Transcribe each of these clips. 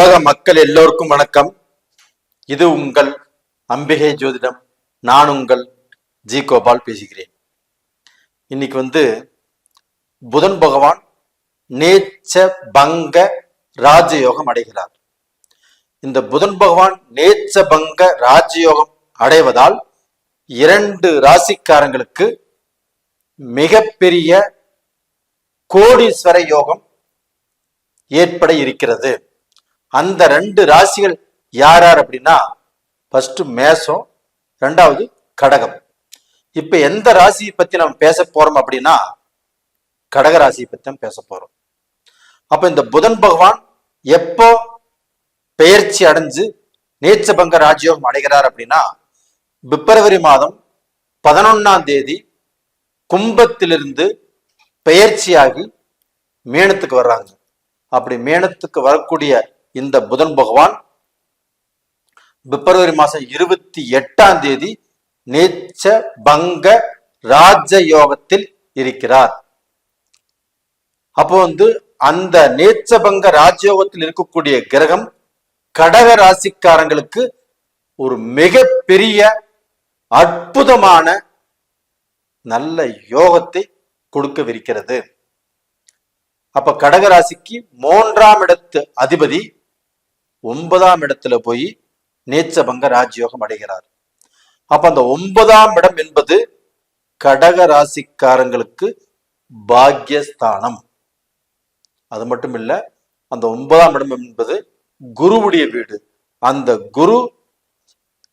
உலக மக்கள் எல்லோருக்கும் வணக்கம். இது உங்கள் அம்பிகை ஜோதிடம். நான் உங்கள் ஜி கோபால் பேசுகிறேன். இன்னைக்கு வந்து புதன் பகவான் நேச்ச பங்க ராஜயோகம் அடைகிறார். இந்த புதன் பகவான் நேச்ச பங்க ராஜயோகம் அடைவதால் இரண்டு ராசிக்காரங்களுக்கு மிகப்பெரிய கோடீஸ்வர யோகம் ஏற்பட இருக்கிறது. அந்த ரெண்டு ராசிகள் யார் யார் அப்படின்னா ஃபர்ஸ்ட் மேசம் ரெண்டாவது கடகம். இப்ப எந்த ராசியை பத்தி நம்ம பேச போறோம் அப்படின்னா கடக ராசியை பத்தி தான் பேச போறோம். அப்ப இந்த புதன் பகவான் எப்போ பெயர்ச்சி அடைஞ்சு நேச்சபங்க ராஜயோகம் அடைகிறார் அப்படின்னா பிப்ரவரி மாதம் பதினொன்னாம் தேதி கும்பத்திலிருந்து பெயர்ச்சியாகி மேனத்துக்கு வர்றாங்க. அப்படி மேனத்துக்கு வரக்கூடிய இந்த புதன் பகவான் பிப்ரவரி மாசம் இருபத்தி எட்டாம் தேதி நேச்ச பங்க ராஜயோகத்தில் இருக்கிறார். அப்போ வந்து அந்த நேச்சபங்க ராஜயோகத்தில் இருக்கக்கூடிய கிரகம் கடக ராசிக்காரங்களுக்கு ஒரு மிகப்பெரிய அற்புதமான நல்ல யோகத்தை கொடுக்கவிருக்கிறது. அப்ப கடக ராசிக்கு மூன்றாம் இடத்து அதிபதி ஒன்பதாம் இடத்துல போய் நேச்சபங்க ராஜயோகம் அடைகிறார். அப்ப அந்த ஒன்பதாம் இடம் என்பது கடக ராசிக்காரங்களுக்கு பாக்யஸ்தானம். அது மட்டும் இல்ல அந்த ஒன்பதாம் இடம் என்பது குருவுடைய வீடு. அந்த குரு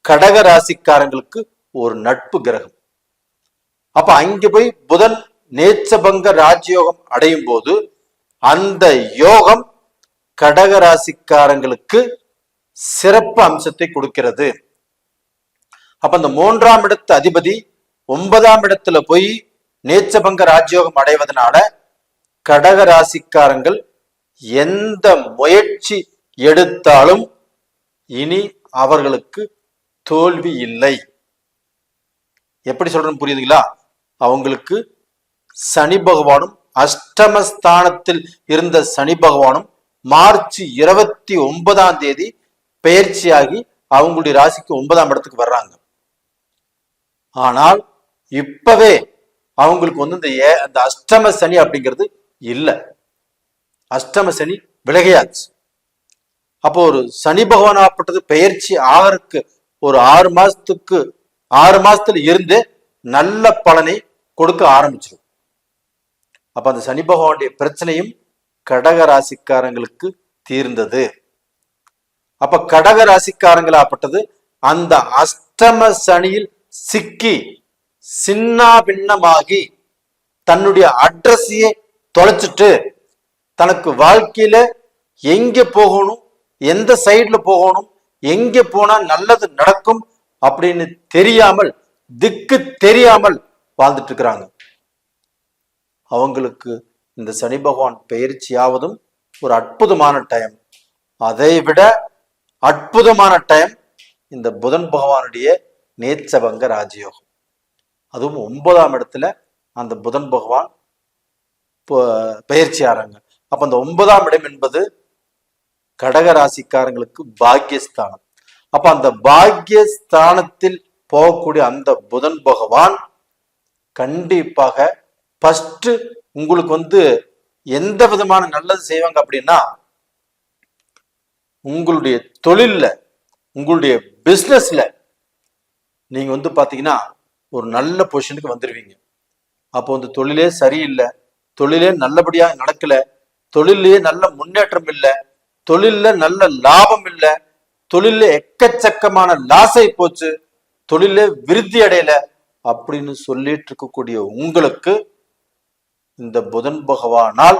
கடக ராசிக்காரங்களுக்கு ஒரு நட்பு கிரகம். அப்ப அங்க போய் புதன் நேச்சபங்க ராஜயோகம் அடையும் போது அந்த யோகம் கடக ராசிக்காரங்களுக்கு சிறப்பு அம்சத்தை கொடுக்கிறது. அப்ப அந்த மூன்றாம் இடத்து அதிபதி ஒன்பதாம் இடத்துல போய் நேச்சபங்க ராஜயோகம் அடைவதனால கடக ராசிக்காரங்கள் எந்த முயற்சி எடுத்தாலும் இனி அவர்களுக்கு தோல்வி இல்லை. எப்படி சொல்றேன்னு புரியுதுங்களா? அவங்களுக்கு சனி பகவானும் அஷ்டமஸ்தானத்தில் இருந்த சனி பகவானும் மார்ச் இருபத்தி ஒன்பதாம் தேதி பெயர்ச்சியாகி அவங்களுடைய ராசிக்கு ஒன்பதாம் இடத்துக்கு வர்றாங்க. ஆனால் இப்பவே அவங்களுக்கு வந்து இந்த ஏ அந்த அஷ்டம சனி அப்படிங்கிறது இல்லை. அஷ்டம சனி விலகையாச்சு. அப்போ ஒரு சனி பகவானாப்பட்டது பெயர்ச்சி ஆகிறதுக்கு ஒரு ஆறு மாசத்துக்கு ஆறு மாசத்துல இருந்து நல்ல பலனை கொடுக்க ஆரம்பிச்சிடும் அப்ப அந்த சனி பகவானுடைய பிரச்சனையும் கடக ராசிக்காரங்களுக்கு தீர்ந்தது. அப்ப கடக ராசிக்காரங்களாப்பட்டது அந்த அஷ்டம சனியில் சிக்கி சின்ன பின்னமாகி தன்னுடைய அட்ரஸையே தொலைச்சிட்டு தனக்கு வாழ்க்கையில எங்க போகணும் எந்த சைடுல போகணும் எங்க போனா நல்லது நடக்கும் அப்படின்னு தெரியாமல் திக்கு தெரியாமல் வாழ்ந்துட்டு இருக்கிறாங்க. அவங்களுக்கு இந்த சனி பகவான் பயிற்சியாவதும் ஒரு அற்புதமான டைம் அதை விட அற்புதமான டைம் இந்த புதன் பகவானுடைய நேச்சபங்க ராஜயோகம். அதுவும் ஒன்பதாம் இடத்துல அந்த புதன் பகவான் பயிற்சி ஆறாங்க. அப்ப அந்த ஒன்பதாம் இடம் என்பது கடக ராசிக்காரங்களுக்கு பாக்யஸ்தானம் அப்ப அந்த பாக்யஸ்தானத்தில் போகக்கூடிய அந்த புதன் பகவான் கண்டிப்பாக ஃபஸ்ட்டு உங்களுக்கு வந்து எந்த விதமான நல்லது செய்வாங்க அப்படின்னா உங்களுடைய தொழில்ல உங்களுடைய பிஸ்னஸ்ல நீங்க வந்து பாத்தீங்கன்னா ஒரு நல்ல பொசிஷனுக்கு வந்துடுவீங்க அப்போ வந்து தொழிலே சரியில்லை தொழிலே நல்லபடியா நடக்கல தொழிலே நல்ல முன்னேற்றம் இல்லை தொழில்ல நல்ல லாபம் இல்லை தொழிலில் எக்கச்சக்கமான லாசை போச்சு தொழிலே விருத்தி அடையல அப்படின்னு சொல்லிட்டு இருக்கக்கூடிய உங்களுக்கு இந்த புதன் பகவானால்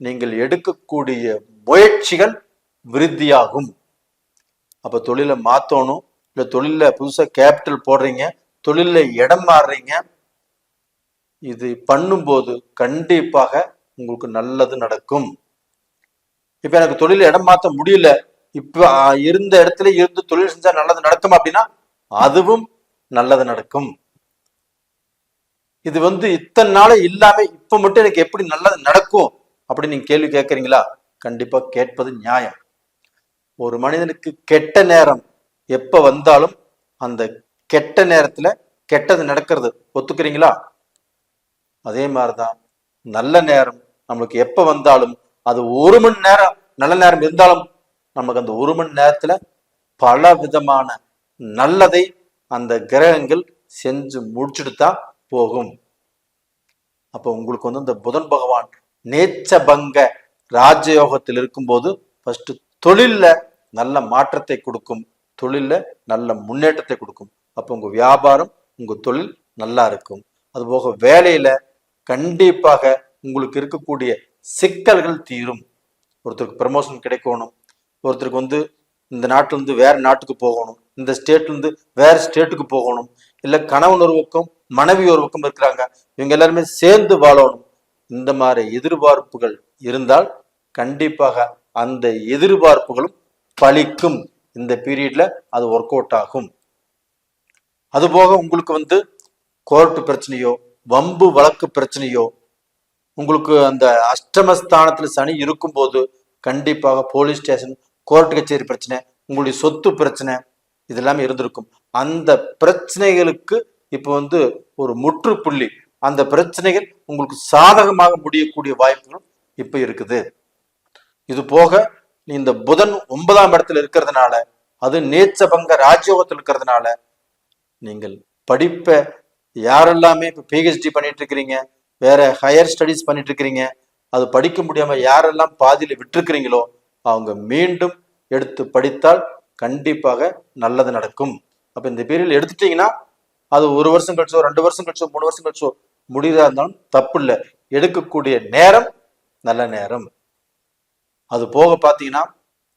நீங்கள் எடுக்கக்கூடிய முயற்சிகள் விருத்தியாகும். அப்ப தொழிலை மாத்தணும். இல்ல தொழில புதுசா கேபிட்டல் போடுறீங்க தொழில இடம் மாறுறீங்க இது பண்ணும்போது கண்டிப்பாக உங்களுக்கு நல்லது நடக்கும். இப்ப எனக்கு தொழில இடம் மாற்ற முடியல. இப்ப இருந்த இடத்துல இருந்து தொழில் செஞ்சா நல்லது நடக்கும் அப்படின்னா அதுவும் நல்லது நடக்கும். இது வந்து இத்தனை நாளே இல்லாம இப்ப மட்டும் எனக்கு எப்படி நல்லது நடக்கும் அப்படின்னு நீங்க கேள்வி கேட்கறீங்களா? கண்டிப்பா கேட்பது நியாயம். ஒரு மனிதனுக்கு கெட்ட நேரம் எப்ப வந்தாலும் அந்த கெட்ட நேரத்துல கெட்டது நடக்கிறது. ஒத்துக்கிறீங்களா? அதே மாதிரிதான் நல்ல நேரம் நம்மளுக்கு எப்ப வந்தாலும் அது ஒரு மணி நேரம் நல்ல நேரம் இருந்தாலும் நமக்கு அந்த ஒரு மணி நேரத்துல பல விதமான நல்லதை அந்த கிரகங்கள் செஞ்சு முடிச்சுட்டு தான் போகும். அப்போ உங்களுக்கு வந்து இந்த புதன் பகவான் நேச்சபங்க ராஜயோகத்தில் இருக்கும்போது ஃபர்ஸ்ட் தொழில்ல நல்ல மாற்றத்தை கொடுக்கும். தொழில்ல நல்ல முன்னேற்றத்தை கொடுக்கும். அப்போ உங்க வியாபாரம் உங்க தொழில் நல்லா இருக்கும். அதுபோக வேலையில கண்டிப்பாக உங்களுக்கு இருக்கக்கூடிய சிக்கல்கள் தீரும். ஒருத்தருக்கு ப்ரமோஷன் கிடைக்கணும். ஒருத்தருக்கு வந்து இந்த நாட்டுல இருந்து வேற நாட்டுக்கு போகணும். இந்த ஸ்டேட்ல இருந்து வேற ஸ்டேட்டுக்கு போகணும். இல்ல கணவன் ஒரு பக்கம் மனைவி ஒரு பக்கம் இருக்கிறாங்க. இவங்க எல்லாருமே சேர்ந்து வாழணும். இந்த மாதிரி எதிர்பார்ப்புகள் இருந்தால் கண்டிப்பாக அந்த எதிர்பார்ப்புகளும் பலிக்கும். இந்த பீரியட்ல அது ஒர்க் அவுட் ஆகும். அதுபோக உங்களுக்கு வந்து கோர்ட்டு பிரச்சனையோ வம்பு வழக்கு பிரச்சனையோ உங்களுக்கு அந்த அஷ்டமஸ்தானத்துல சனி இருக்கும்போது கண்டிப்பாக போலீஸ் ஸ்டேஷன் கோர்ட் கச்சேரி பிரச்சனை உங்களுடைய சொத்து பிரச்சனை இது எல்லாமே இருந்திருக்கும். அந்த பிரச்சனைகளுக்கு இப்போ வந்து ஒரு முற்றுப்புள்ளி. அந்த பிரச்சனைகள் உங்களுக்கு சாதகமாக முடியக்கூடிய வாய்ப்புகளும் இப்போ இருக்குது. இது போக இந்த புதன் ஒன்பதாம் இடத்துல இருக்கிறதுனால அது நேச்சபங்க ராஜயோகத்தில் இருக்கிறதுனால நீங்கள் படிப்பை யாரெல்லாமே இப்போ பிஹெச்டி பண்ணிட்டு இருக்கிறீங்க வேற ஹையர் ஸ்டடீஸ் பண்ணிட்டு இருக்கிறீங்க அது படிக்க முடியாம யாரெல்லாம் பாதியில் விட்டுருக்கிறீங்களோ அவங்க மீண்டும் எடுத்து படித்தால் கண்டிப்பாக நல்லது நடக்கும். அப்போ இந்த பீரியட் எடுத்துட்டீங்கன்னா அது ஒரு வருஷம் கழிச்சோ ரெண்டு வருஷம் கழிச்சோ மூணு வருஷம் கழிச்சோ முடியதா இருந்தாலும் தப்பு இல்லை எடுக்கக்கூடிய நேரம் நல்ல நேரம். அது போக பார்த்தீங்கன்னா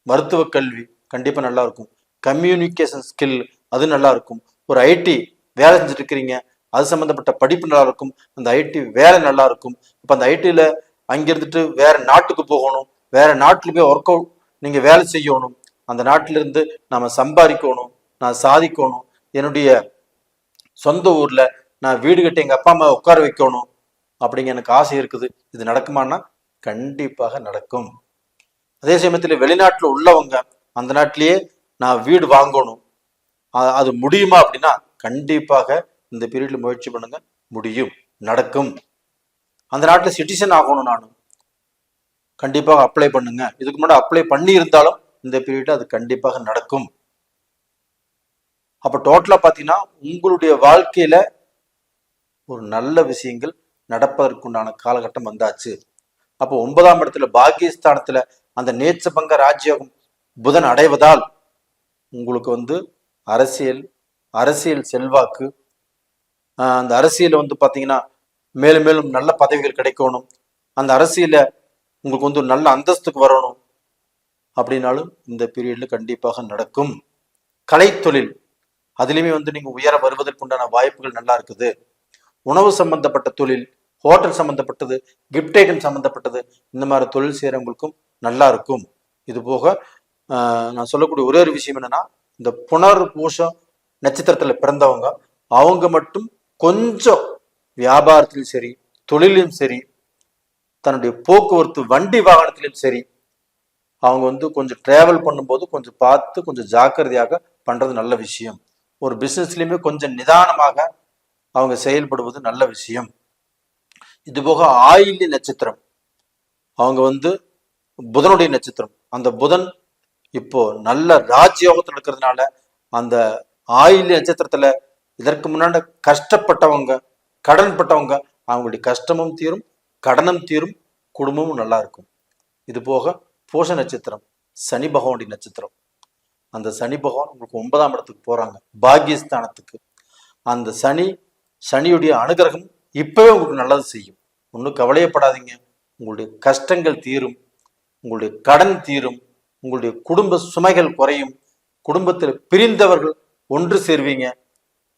மருத்துவ கல்வி கண்டிப்பாக நல்லா இருக்கும். கம்யூனிகேஷன் ஸ்கில் அது நல்லா இருக்கும். ஒரு ஐடி வேலை செஞ்சுட்டு இருக்கிறீங்க அது சம்மந்தப்பட்ட படிப்பு நல்லா இருக்கும். அந்த ஐடி வேலை நல்லா இருக்கும். இப்போ அந்த ஐடியில் அங்கிருந்துட்டு வேற நாட்டுக்கு போகணும். வேற நாட்டில் போய் ஒர்க் அவுட் நீங்கள் வேலை செய்யணும். அந்த நாட்டில இருந்து நாம சம்பாதிக்கணும். நான் சாதிக்கணும். என்னுடைய சொந்த ஊர்ல நான் வீடு கட்டி எங்க அப்பா அம்மா உட்கார வைக்கணும் அப்படிங்க எனக்கு ஆசை இருக்குது. இது நடக்குமான்னா கண்டிப்பாக நடக்கும். அதே சமயத்தில் வெளிநாட்டில் உள்ளவங்க அந்த நாட்டிலேயே நான் வீடு வாங்கணும். அது முடியுமா அப்படின்னா கண்டிப்பாக இந்த பீரியட்ல முயற்சி பண்ணுங்க. முடியும். நடக்கும். அந்த நாட்டில் சிட்டிசன் ஆகணும் நானும். கண்டிப்பாக அப்ளை பண்ணுங்க. இதுக்கு முன்னாடி அப்ளை பண்ணி இருந்தாலும் இந்த பீரியட் அது கண்டிப்பாக நடக்கும். அப்போ டோட்டலாக பார்த்தீங்கன்னா உங்களுடைய வாழ்க்கையில் ஒரு நல்ல விஷயங்கள் நடப்பதற்குண்டான காலகட்டம் வந்தாச்சு. அப்போ ஒன்பதாம் இடத்துல பாக்கியஸ்தானத்துல அந்த நேச்சபங்க ராஜ்யோகம் புதன் அடைவதால் உங்களுக்கு வந்து அரசியல் அரசியல் செல்வாக்கு அந்த அரசியல் வந்து பார்த்தீங்கன்னா மேலும் மேலும் நல்ல பதவிகள் கிடைக்கணும். அந்த அரசியலில் உங்களுக்கு வந்து ஒரு நல்ல அந்தஸ்துக்கு வரணும். அப்படின்னாலும் இந்த பீரியடில் கண்டிப்பாக நடக்கும். கலைத்தொழில். அதுலேயுமே வந்து நீங்கள் உயர வருவதற்குண்டான வாய்ப்புகள் நல்லா இருக்குது. உணவு சம்பந்தப்பட்ட தொழில் ஹோட்டல் சம்பந்தப்பட்டது கிஃப்ட் ஐட்டம் சம்பந்தப்பட்டது இந்த மாதிரி தொழில் செய்கிறவங்களுக்கும் நல்லா இருக்கும். இது போக நான் சொல்லக்கூடிய ஒரே ஒரு விஷயம் என்னன்னா இந்த புனர் பூஷம் நட்சத்திரத்தில் பிறந்தவங்க அவங்க மட்டும் கொஞ்சம் வியாபாரத்திலும் சரி தொழிலும் சரி தன்னுடைய போக்குவரத்து வண்டி வாகனத்திலும் சரி அவங்க வந்து கொஞ்சம் டிராவல் பண்ணும்போது கொஞ்சம் பார்த்து கொஞ்சம் ஜாக்கிரதையாக பண்ணுறது நல்ல விஷயம். ஒரு பிஸ்னஸ்லையுமே கொஞ்சம் நிதானமாக அவங்க செயல்படுவது நல்ல விஷயம். இது போக ஆயில்ய நட்சத்திரம். அவங்க வந்து புதனுடைய நட்சத்திரம். அந்த புதன் இப்போ நல்ல ராஜயோகத்தில் இருக்கிறதுனால அந்த ஆயில்ய நட்சத்திரத்துல இதற்கு முன்னாடி கஷ்டப்பட்டவங்க கடன்பட்டவங்க அவங்களுடைய கஷ்டமும் தீரும் கடனும் தீரும் குடும்பமும் நல்லா இருக்கும். இது போக நட்சத்திரம் சனி பகவானுடைய நட்சத்திரம். அந்த சனி பகவான் உங்களுக்கு ஒன்பதாம் இடத்துக்கு போறாங்க. பாக்கியஸ்தானத்துக்கு அந்த சனி சனியுடைய அனுகிரகம் இப்பவே உங்களுக்கு நல்லது செய்யும். ஒன்றும் கவலையப்படாதீங்க. உங்களுடைய கஷ்டங்கள் தீரும். உங்களுடைய கடன் தீரும். உங்களுடைய குடும்ப சுமைகள் குறையும். குடும்பத்தில் பிரிந்தவர்கள் ஒன்று சேர்வீங்க.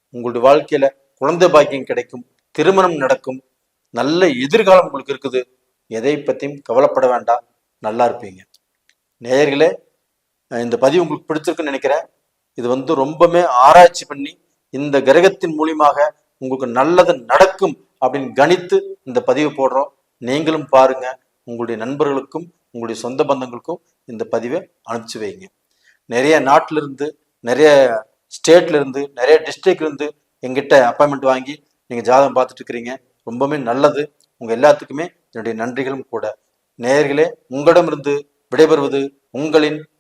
உங்களுடைய வாழ்க்கையில குழந்தை பாக்கியம் கிடைக்கும். திருமணம் நடக்கும். நல்ல எதிர்காலம் உங்களுக்கு இருக்குது. எதை பற்றியும் கவலைப்பட வேண்டாம். நல்லா இருப்பீங்க. நேயர்களே இந்த பதிவு உங்களுக்கு பிடிச்சிருக்குன்னு நினைக்கிறேன். இது வந்து ரொம்பவுமே ஆராய்ச்சி பண்ணி இந்த கிரகத்தின் மூலியமாக உங்களுக்கு நல்லது நடக்கும் அப்படின்னு கணித்து இந்த பதிவு போடுறோம். நீங்களும் பாருங்க. உங்களுடைய நண்பர்களுக்கும் உங்களுடைய சொந்த பந்தங்களுக்கும் இந்த பதிவை அனுப்பிச்சு வைங்க. நிறைய நாட்டில இருந்து நிறைய ஸ்டேட்லேருந்து நிறைய டிஸ்ட்ரிக்ட்லேருந்து எங்கிட்ட அப்பாயின்மெண்ட் வாங்கி நீங்கள் ஜாதகம் பார்த்துட்டு இருக்கிறீங்க. ரொம்பவுமே நல்லது. உங்கள் எல்லாத்துக்குமே என்னுடைய நன்றிகளும் கூட. நேயர்களே உங்களிடமிருந்து விடைபெறுவது உங்களின்